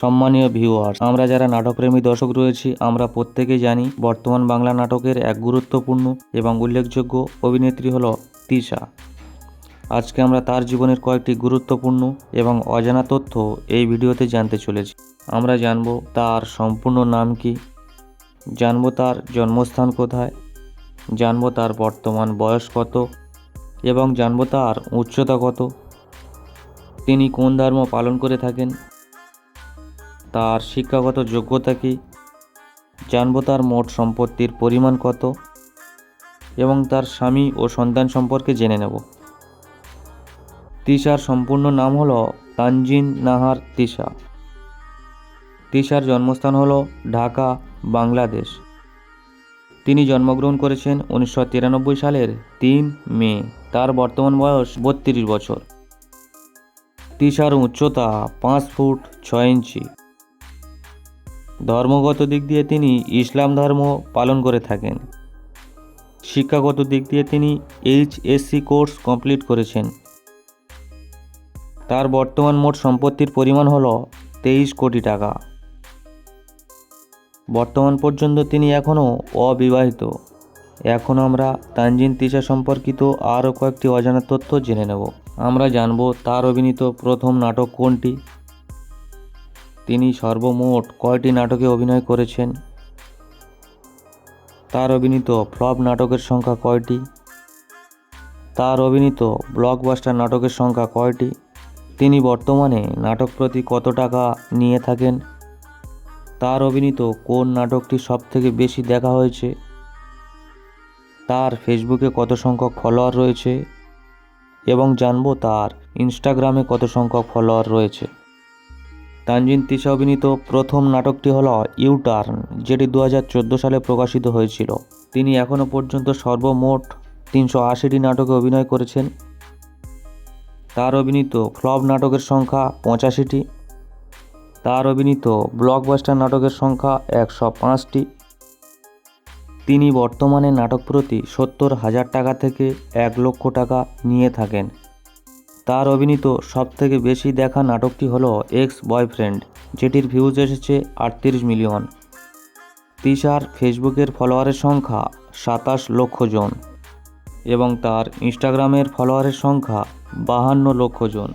সম্মানীয় ভিউয়ার্স আমরা যারা নাটকপ্রেমী দর্শক রয়েছি, আমরা প্রত্যেকেই জানি বর্তমান বাংলা নাটকের এক গুরুত্বপূর্ণ এবং উল্লেখযোগ্য অভিনেত্রী হল তিশা। আজকে আমরা তার জীবনের কয়েকটি গুরুত্বপূর্ণ এবং অজানা তথ্য এই ভিডিওতে জানতে চলেছি। আমরা জানব তার সম্পূর্ণ নাম কি, জানব তার জন্মস্থান কোথায়, জানব তার বর্তমান বয়স কত এবং জানব তার উচ্চতা কত। তিনি কোন ধর্ম পালন করে থাকেন তার শিক্ষাগত যোগ্যতা কী? জানব তার মোট সম্পত্তির পরিমাণ কত? এবং তার স্বামী ও সন্তান সম্পর্কে জেনে নেব। তিশার সম্পূর্ণ নাম হলো তানজিন নাহার তিশা। তিশার জন্মস্থান হলো ঢাকা, বাংলাদেশ। তিনি জন্মগ্রহণ করেছেন উনিশশো তিরানব্বই সালের তিন মে, তার বর্তমান বয়স বত্রিশ বছর। তিশার উচ্চতা পাঁচ ফুট ছয় ইঞ্চি। ধর্মগত দিক দিয়ে তিনি ইসলাম ধর্ম পালন করে থাকেন। শিক্ষাগত দিক দিয়ে তিনি এইচএসসি কোর্স কমপ্লিট করেছেন। তার বর্তমান মোট সম্পত্তির পরিমাণ হল তেইশ কোটি টাকা। বর্তমান পর্যন্ত তিনি এখনও অবিবাহিত। এখন আমরা তানজিন তিশা সম্পর্কিত আরও কয়েকটি অজানা তথ্য জেনে নেব। আমরা জানব তার অভিনীত প্রথম নাটক কোনটি। তিনি সর্বমোট কয়টি নাটকে অভিনয় করেছেন? তার অভিনীত ফ্লপ নাটকের সংখ্যা কয়টি? তার অভিনীত ব্লকবাস্টার নাটকের সংখ্যা কয়টি? তিনি বর্তমানে নাটক প্রতি কত টাকা নিয়ে থাকেন? তার অভিনীত কোন নাটকটি সবথেকে বেশি দেখা হয়েছে? তার ফেসবুকে কত সংখ্যক ফলোয়ার রয়েছে? এবং জানব তার ইনস্টাগ্রামে কত সংখ্যক ফলোয়ার রয়েছে। তানজিন তিশা অভিনীত প্রথম নাটকটি হল ইউটার্ন, যেটি দু হাজার চোদ্দ সালে প্রকাশিত হয়েছিল। তিনি এখনও পর্যন্ত সর্বমোট তিনশো আশিটি নাটকে অভিনয় করেছেন। তার অভিনীত ফ্লপ নাটকের সংখ্যা পঁচাশিটি। তার অভিনীত ব্লকবাস্টার নাটকের সংখ্যা একশো পাঁচটি। তিনি বর্তমানে নাটক প্রতি সত্তর হাজার টাকা থেকে এক লক্ষ টাকা নিয়ে থাকেন। তার অভিনীত সবথেকে বেশি দেখা নাটকটি হল এক্স বয়ফ্রেন্ড যেটির ভিউজ এসেছে আটত্রিশ মিলিয়ন তিশার ফেসবুকের ফলোয়ারের সংখ্যা সাতাশ লক্ষ জন এবং তার ইনস্টাগ্রামের ফলোয়ারের সংখ্যা বাহান্ন লক্ষ জন।